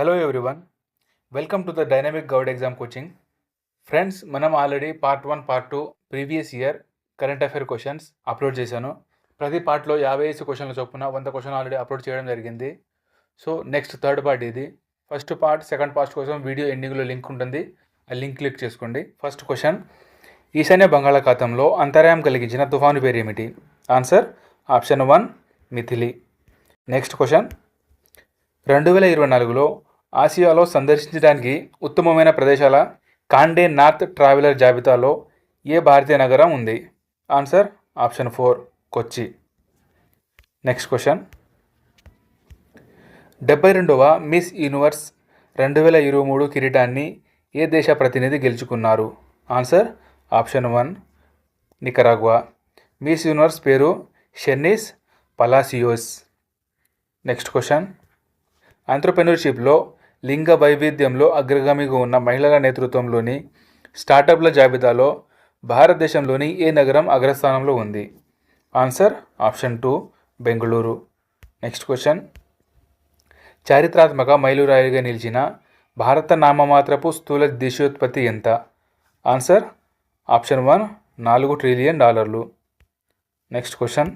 Hello everyone welcome to the dynamic Goud exam coaching friends మనం already part one part two previous year current affair questions upload చేశాను. ప్రతి పార్ట్లో యాభై ఐదు క్వశ్చన్ల చొప్పున వంద క్వశ్చన్ ఆల్రెడీ అప్లోడ్ చేయడం జరిగింది. సో నెక్స్ట్ థర్డ్ పార్ట్ ఇది. ఫస్ట్ పార్ట్ సెకండ్ పార్ట్ కోసం వీడియో ఎండింగ్లో లింక్ ఉంటుంది. ఆ లింక్ క్లిక్ చేసుకోండి. ఫస్ట్ క్వశ్చన్ ఈశాన్య బంగాళాఖాతంలో అంతరాయం కలిగించిన తుఫాను పేరు ఏమిటి? Answer option one Mithili. Next question రెండు వేల ఇరవై నాలుగులో ఆసియాలో సందర్శించడానికి ఉత్తమమైన ప్రదేశాల కాండే నార్త్ ట్రావెలర్ జాబితాలో ఏ భారతీయ నగరం ఉంది? Answer option four Kochi. Next question. డెబ్బై రెండవ మిస్ యూనివర్స్ రెండు వేల ఇరవై మూడు కిరీటాన్ని ఏ దేశ ప్రతినిధి గెలుచుకున్నారు? Answer option one Nicaragua. Miss Universe పేరు షెన్నిస్ పలాసియోస్. Next question. ఆంటర్ప్రెన్యూర్షిప్లో లింగ వైవిధ్యంలో అగ్రగామిగా ఉన్న మహిళల నేతృత్వంలోని స్టార్టప్ల జాబితాలో భారతదేశంలోని ఏ నగరం అగ్రస్థానంలో ఉంది? Answer option two Bengaluru. Next question. చారిత్రాత్మక మైలురాయిగా నిలిచిన భారత నామమాత్రపు స్థూల దేశీయోత్పత్తి ఎంత? ఆన్సర్ ఆప్షన్ వన్ నాలుగు ట్రిలియన్ డాలర్లు. Next question.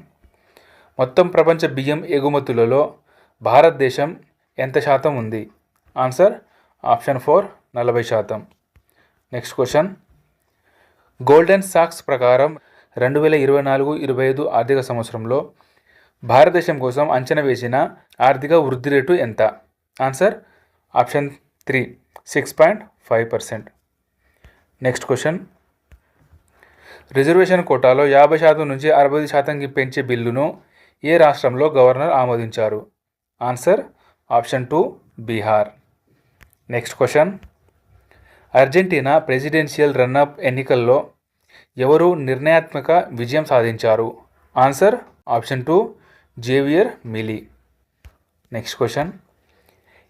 మొత్తం ప్రపంచ బియ్యం ఎగుమతులలో భారతదేశం ఎంత శాతం ఉంది? ఆన్సర్ ఆప్షన్ ఫోర్ నలభై శాతం. Next question. గోల్డెన్ సాక్స్ ప్రకారం రెండు వేల ఇరవై నాలుగు ఇరవై ఐదు ఆర్థిక సంవత్సరంలో భారతదేశం కోసం అంచనా వేసిన ఆర్థిక వృద్ధి రేటు ఎంత? Answer option three six point five percent. Next question. Reservation కోటాలో యాభై శాతం నుంచి అరవై శాతంకి పెంచే బిల్లును ఏ రాష్ట్రంలో గవర్నర్ ఆమోదించారు? Answer option two Bihar. Next question Argentina presidential run up ఎన్నికల్లో ఎవరు నిర్ణయాత్మక విజయం సాధించారు? Answer option two Javier Milei next question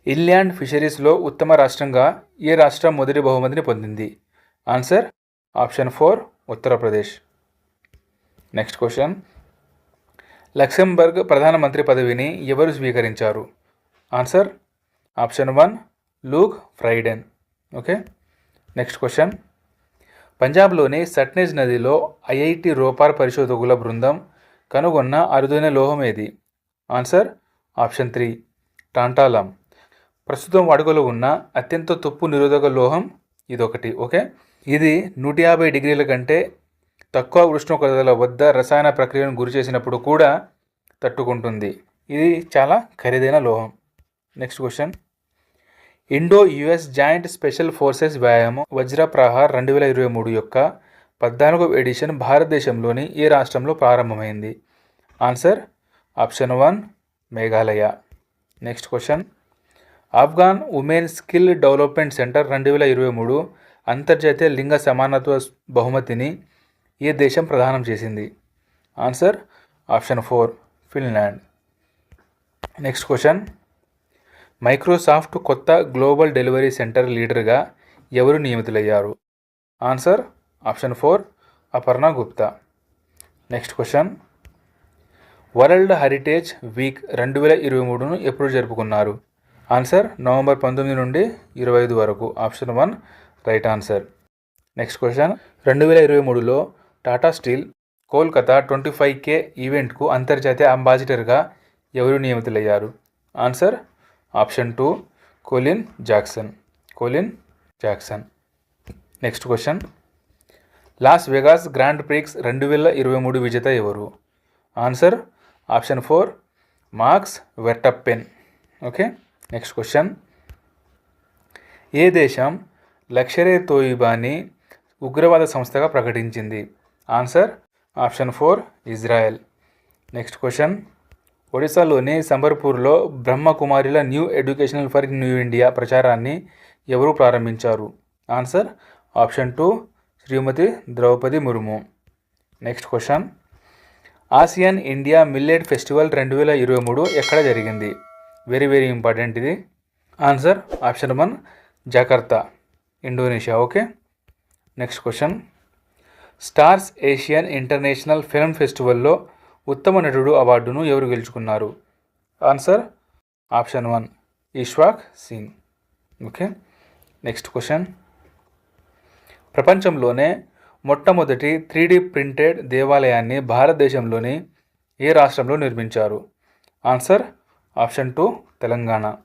inland ఫిషరీస్లో ఉత్తమ రాష్ట్రంగా ఏ రాష్ట్రం మొదటి బహుమతిని పొందింది? Answer option four Uttar Pradesh next question Luxembourg ప్రధానమంత్రి పదవిని ఎవరు స్వీకరించారు? Answer option one Luke Frieden. Okay? Next question. పంజాబ్లోని సట్నేజ్ నదిలో ఐఐటి రోపార్ పరిశోధకుల బృందం కనుగొన్న అరుదైన లోహం ఏది? ఆన్సర్ ఆప్షన్ త్రీ టాంటాలం ప్రస్తుతం వాడుకలో ఉన్న అత్యంత తుప్పు నిరోధక లోహం ఇదొకటి. ఓకే? ఇది నూట యాభై డిగ్రీల కంటే తక్కువ ఉష్ణోగ్రతల వద్ద రసాయన ప్రక్రియను గురి చేసినప్పుడు కూడా తట్టుకుంటుంది. ఇది చాలా ఖరీదైన లోహం. Next question. Indo US joint special forces వ్యాయామం వజ్ర ప్రహార్ రెండు వేల ఇరవై మూడు యొక్క పద్నాలుగో ఎడిషన్ భారతదేశంలోని ఏ రాష్ట్రంలో ప్రారంభమైంది? Answer option one Meghalaya. Next question. Afghan women skill development centre రెండు వేల ఇరవై మూడు అంతర్జాతీయ లింగ సమానత్వ బహుమతిని ఏ దేశం ప్రదానం చేసింది? Answer option four Finland. Next question. Microsoft కొత్త గ్లోబల్ డెలివరీ సెంటర్ లీడర్గా ఎవరు నియమితులయ్యారు? Answer option four Aparna Gupta. Next question. World heritage week రెండు వేల ఇరవై మూడును ఎప్పుడు జరుపుకున్నారు? ఆన్సర్ నవంబర్ పంతొమ్మిది నుండి ఇరవై ఐదు వరకు. Option one right answer. Next question. రెండు వేల ఇరవై మూడులో Tata steel Kolkata twenty five K ఈవెంట్కు అంతర్జాతీయ అంబాసిడర్గా ఎవరు నియమితులయ్యారు? Answer option two Colin Jackson. Colin Jackson. Next question. Las Vegas Grand Prix రెండు వేల ఇరవై మూడు విజేత ఎవరు? Answer option four Max Verstappen. Okay next question. ఏ దేశం లక్షరే తోయిబాని ఉగ్రవాద సంస్థగా ప్రకటించింది? Answer option four Israel. Next question. ఒడిశాలోని సంబర్పూర్లో బ్రహ్మకుమారిల new educational for new India ప్రచారాన్ని ఎవరు ప్రారంభించారు? Answer option two Shrimati Droupadi Murmu. Next question. Asian India millet festival రెండు వేల ఇరవై మూడు ఎక్కడ జరిగింది? వెరీ వెరీ ఇంపార్టెంట్ ఇది. Answer option one Jakarta Indonesia. Okay. Next question. Stars Asian international film ఫెస్టివల్లో ఉత్తమ నటుడు అవార్డును ఎవరు గెలుచుకున్నారు? Answer option one Ishwak Singh. Okay next question. ప్రపంచంలోనే మొట్టమొదటి త్రీడీ ప్రింటెడ్ దేవాలయాన్ని భారతదేశంలోని ఏ రాష్ట్రంలో నిర్మించారు? Answer option two Telangana.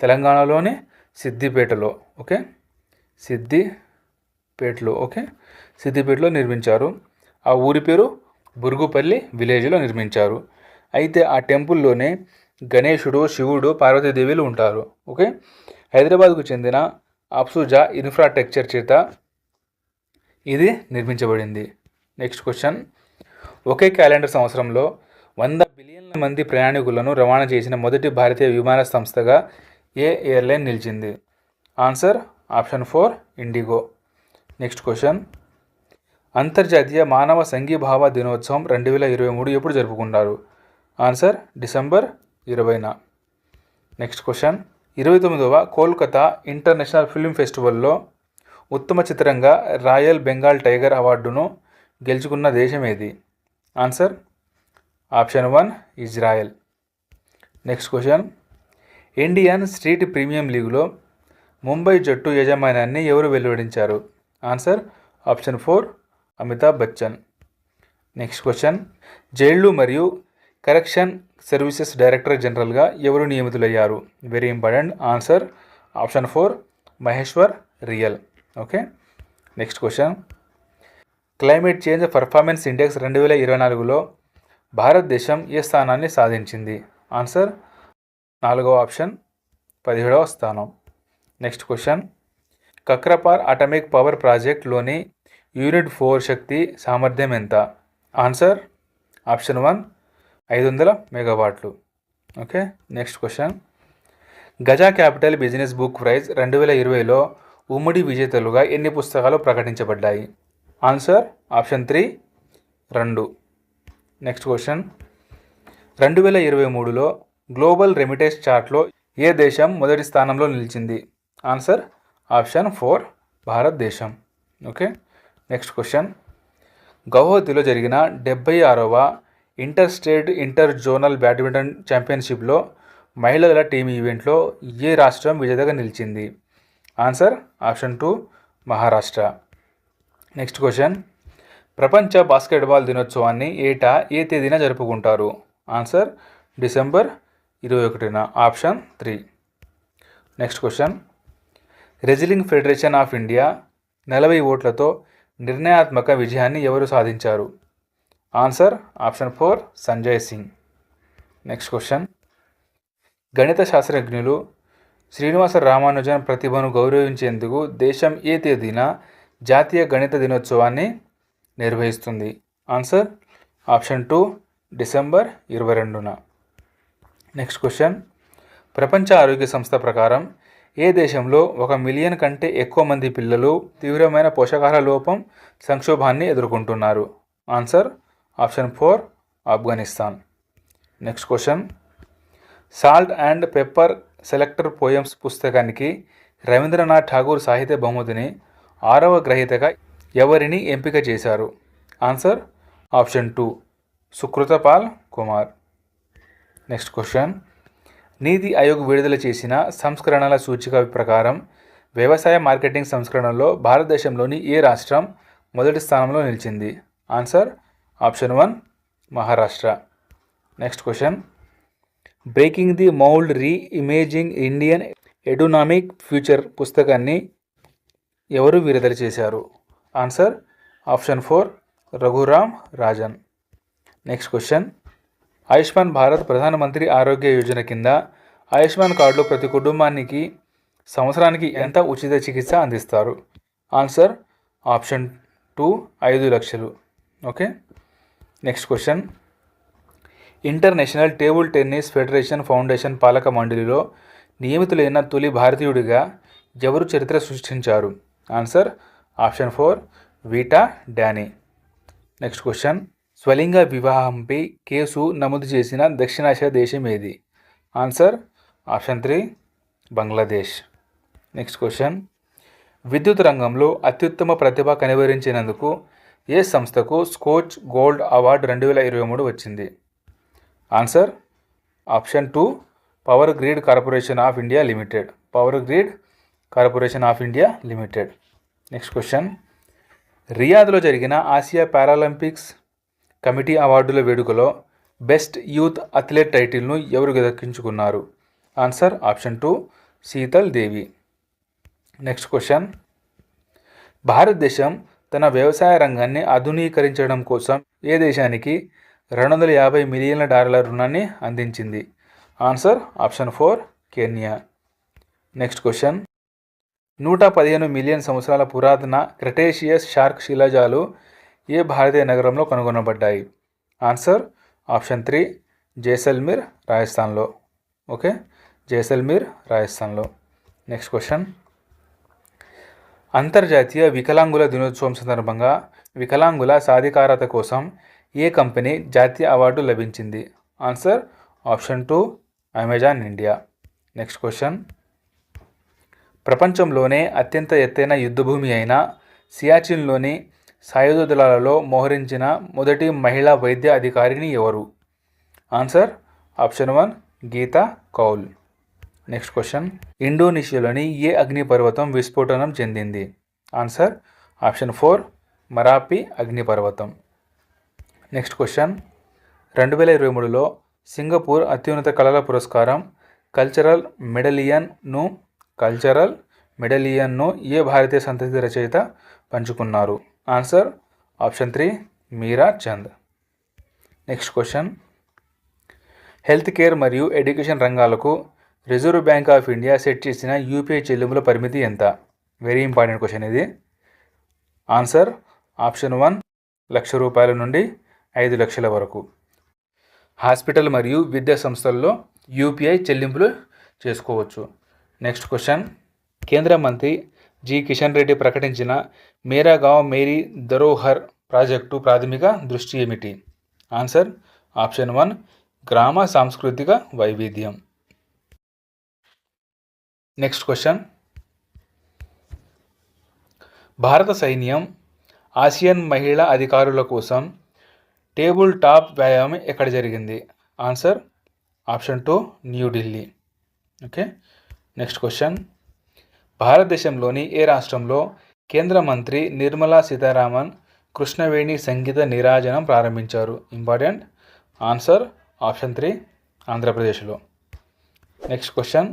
తెలంగాణలోని సిద్దిపేటలో. ఓకే సిద్దిపేటలో. ఓకే సిద్దిపేటలో నిర్మించారు. ఆ ఊరి పేరు బురుగుపల్లి విలేజ్లో నిర్మించారు. అయితే ఆ టెంపుల్లోనే గణేశుడు శివుడు పార్వతీదేవిలు ఉంటారు. ఓకే? హైదరాబాద్కు చెందిన అప్సుజా ఇన్ఫ్రాస్ట్రక్చర్ చేత ఇది నిర్మించబడింది. Next question. ఒకే క్యాలెండర్ సంవత్సరంలో వంద బిలియన్ల మంది ప్రయాణికులను రవాణా చేసిన మొదటి భారతీయ విమాన సంస్థగా ఏ ఎయిర్లైన్ నిలిచింది? Answer option four IndiGo. Next question. అంతర్జాతీయ మానవ సంఘీభావ దినోత్సవం రెండు వేల ఇరవై మూడు ఎప్పుడు జరుపుకుంటారు? ఆన్సర్ డిసెంబర్ ఇరవైన. Next question. ఇరవై తొమ్మిదవ కోల్కతా ఇంటర్నేషనల్ ఫిల్మ్ ఫెస్టివల్లో ఉత్తమ చిత్రంగా రాయల్ బెంగాల్ టైగర్ అవార్డును గెలుచుకున్న దేశం ఏది? Answer option one Israel next question. Indian street premium లీగ్లో ముంబై జట్టు యజమానాన్ని ఎవరు వెలువడించారు? Answer option four Amitabh Bachchan. Next question జైళ్ళు మరియు కరెక్షన్ సర్వీసెస్ డైరెక్టర్ జనరల్గా ఎవరు నియమితులయ్యారు? Very important answer option four Maheshwar real. Okay next question climate change performance index రెండు వేల ఇరవై నాలుగులో భారతదేశం ఏ స్థానాన్ని సాధించింది? ఆన్సర్ నాలుగవ ఆప్షన్ పదిహేడవ స్థానం. Next question Kakrapar atomic power ప్రాజెక్ట్లోని unit four శక్తి సామర్థ్యం ఎంత? ఆన్సర్ ఆప్షన్ వన్ ఐదు వందల మెగావాట్లు. Okay next question. Gaza capital business book prize రెండు వేల ఇరవైలో ఉమ్మడి విజేతలుగా ఎన్ని పుస్తకాలు ప్రకటించబడ్డాయి? ఆన్సర్ ఆప్షన్ త్రీ రెండు. Next question. రెండు వేల ఇరవై మూడులో గ్లోబల్ రెమిటెన్స్ చార్ట్లో ఏ దేశం మొదటి స్థానంలో నిలిచింది? ఆన్సర్ ఆప్షన్ ఫోర్ భారతదేశం. ఓకే నెక్స్ట్ క్వశ్చన్ గౌహతిలో జరిగిన డెబ్బై ఆరవ inter state inter zonal badminton ఛాంపియన్షిప్లో మహిళల టీం ఈవెంట్లో ఏ రాష్ట్రం విజేతగా నిలిచింది? Answer option two Maharashtra next question ప్రపంచ బాస్కెట్బాల్ దినోత్సవాన్ని ఏటా ఏ తేదీన జరుపుకుంటారు? ఆన్సర్ డిసెంబర్ ఇరవై ఒకటిన. Option three next question wrestling federation of India నలభై ఓట్లతో నిర్ణయాత్మక విజయాన్ని ఎవరు సాధించారు? Answer option four Sanjay Singh. Next question. గణిత శాస్త్రజ్ఞులు శ్రీనివాస రామానుజన్ ప్రతిభను గౌరవించేందుకు దేశం ఏ తేదీన జాతీయ గణిత దినోత్సవాన్ని నిర్వహిస్తుంది? ఆన్సర్ ఆప్షన్ టూ డిసెంబర్ ఇరవై రెండున. Next question. ప్రపంచ ఆరోగ్య సంస్థ ప్రకారం ఏ దేశంలో ఒక మిలియన్ కంటే ఎక్కువ మంది పిల్లలు తీవ్రమైన పోషకాహార లోపం సంక్షోభాన్ని ఎదుర్కొంటున్నారు? Answer option four Afghanistan. Next question. Salt and pepper selector poems పుస్తకానికి రవీంద్రనాథ్ ఠాగూర్ సాహిత్య బహుమతిని ఆరవ గ్రహీతగా ఎవరిని ఎంపిక చేశారు? Answer option two Sukritpal Kumar. Next question. NITI Aayog విడుదల చేసిన సంస్కరణల సూచిక ప్రకారం వ్యవసాయ మార్కెటింగ్ సంస్కరణలో భారతదేశంలోని ఏ రాష్ట్రం మొదటి స్థానంలో నిలిచింది? Answer option one Maharashtra. Next question. Breaking the mould reimagining Indian ఎడోనామిక్ future పుస్తకాన్ని ఎవరు విడుదల చేశారు? Answer option four Raghuram Rajan. Next question. Ayushman Bharat Pradhan Mantri Arogya Yojana కింద ఆయుష్మాన్ కార్డులో ప్రతి కుటుంబానికి సంవత్సరానికి ఎంత ఉచిత చికిత్స అందిస్తారు? ఆన్సర్ ఆప్షన్ టూ ఐదు లక్షలు. Okay? Next question. International table tennis federation foundation పాలక మండలిలో నియమితులైన తొలి భారతీయుడిగా ఎవరు చరిత్ర సృష్టించారు? Answer option four Vita Dani. Next question. స్వలింగ వివాహంపై కేసు నమోదు చేసిన దక్షిణాసియా దేశం ఏది? Answer option three Bangladesh. Next question. విద్యుత్ రంగంలో అత్యుత్తమ ప్రతిభ కనివరించినందుకు ఏ సంస్థకు స్కోచ్ గోల్డ్ అవార్డు రెండు వేల ఇరవై మూడు వచ్చింది? Answer option two power grid corporation of India limited. Power grid corporation of India limited. Next question. రియాద్లో జరిగిన ఆసియా పారాలింపిక్స్ కమిటీ అవార్డుల వేడుకలో బెస్ట్ యూత్ అథ్లెట్ టైటిల్ను ఎవరు దక్కించుకున్నారు answer option two Sheetal Devi. Next question. భారతదేశం తన వ్యవసాయ రంగాన్ని ఆధునీకరించడం కోసం ఏ దేశానికి రెండు వందల యాభై మిలియన్ల డాలర్ల రుణాన్ని అందించింది? Answer option four Kenya. Next question. నూట పదిహేను మిలియన్ సంవత్సరాల పురాతన క్రిటేషియస్ షార్క్ శిలాజాలు ఏ భారతీయ నగరంలో కనుగొనబడ్డాయి? ఆన్సర్ ఆప్షన్ త్రీ జైసల్మీర్ రాజస్థాన్లో. ఓకే? జైసల్మీర్ రాజస్థాన్లో. Next question. అంతర్జాతీయ వికలాంగుల దినోత్సవం సందర్భంగా వికలాంగుల సాధికారత కోసం ఏ కంపెనీ జాతీయ అవార్డు లభించింది? Answer option two Amazon India. Next question. ప్రపంచంలోనే అత్యంత ఎత్తైన యుద్ధభూమి అయిన సియాచిన్లోని సాయుధ దళాలలో మోహరించిన మొదటి మహిళా వైద్య అధికారిని ఎవరు? Answer option one Geeta Kaul. Next question. ఇండోనేషియాలోని ఏ అగ్నిపర్వతం విస్ఫోటనం చెందింది? ఆన్సర్ ఆప్షన్ ఫోర్ మరాపి అగ్నిపర్వతం. Next question. రెండు వేల ఇరవై మూడులో సింగపూర్ అత్యున్నత కళల పురస్కారం కల్చరల్ మెడలియన్ను కల్చరల్ మెడలియన్ను ఏ భారతీయ సంతతి రచయిత పంచుకున్నారు? Answer option three Meera Chand next question health care మరియు ఎడ్యుకేషన్ రంగాలకు Reserve Bank of India set చేసిన యూపీఐ చెల్లింపుల పరిమితి ఎంత? వెరీ ఇంపార్టెంట్ క్వశ్చన్ ఇది. ఆన్సర్ ఆప్షన్ వన్ లక్ష రూపాయల నుండి ఐదు లక్షల వరకు. హాస్పిటల్ మరియు విద్యా సంస్థల్లో యూపీఐ చెల్లింపులు చేసుకోవచ్చు. నెక్స్ట్ క్వశ్చన్ కేంద్ర మంత్రి జి. కిషన్ రెడ్డి ప్రకటించిన మేరా గావ్ మేరీ ధరోహర్ ప్రాజెక్టు ప్రాథమిక దృష్టి ఏమిటి? ఆన్సర్ ఆప్షన్ వన్ గ్రామ సాంస్కృతిక వైవిధ్యం. Next question. భారత సైన్యం ఆసియన్ మహిళా అధికారుల కోసం టేబుల్ టాప్ వ్యాయామం ఎక్కడ జరిగింది? Answer option two New Delhi okay. Next question. భారతదేశంలోని ఏ రాష్ట్రంలో కేంద్ర మంత్రి నిర్మలా సీతారామన్ కృష్ణవేణి సంగీత నిరాజనం ప్రారంభించారు? ఇంపార్టెంట్ ఆన్సర్ ఆప్షన్ త్రీ ఆంధ్రప్రదేశ్లో. Next question.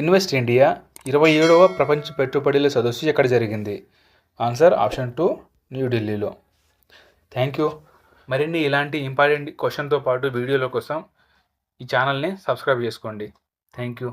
ఇన్వెస్ట్ ఇండియా ఇరవై ఏడవ ప్రపంచ పెట్టుబడుల సదస్సు ఎక్కడ జరిగింది? ఆన్సర్ ఆప్షన్ టూ న్యూఢిల్లీలో థ్యాంక్ యూ. మరిన్ని ఇలాంటి ఇంపార్టెంట్ క్వశ్చన్తో పాటు వీడియోల కోసం ఈ ఛానల్ని సబ్స్క్రైబ్ చేసుకోండి. Thank you.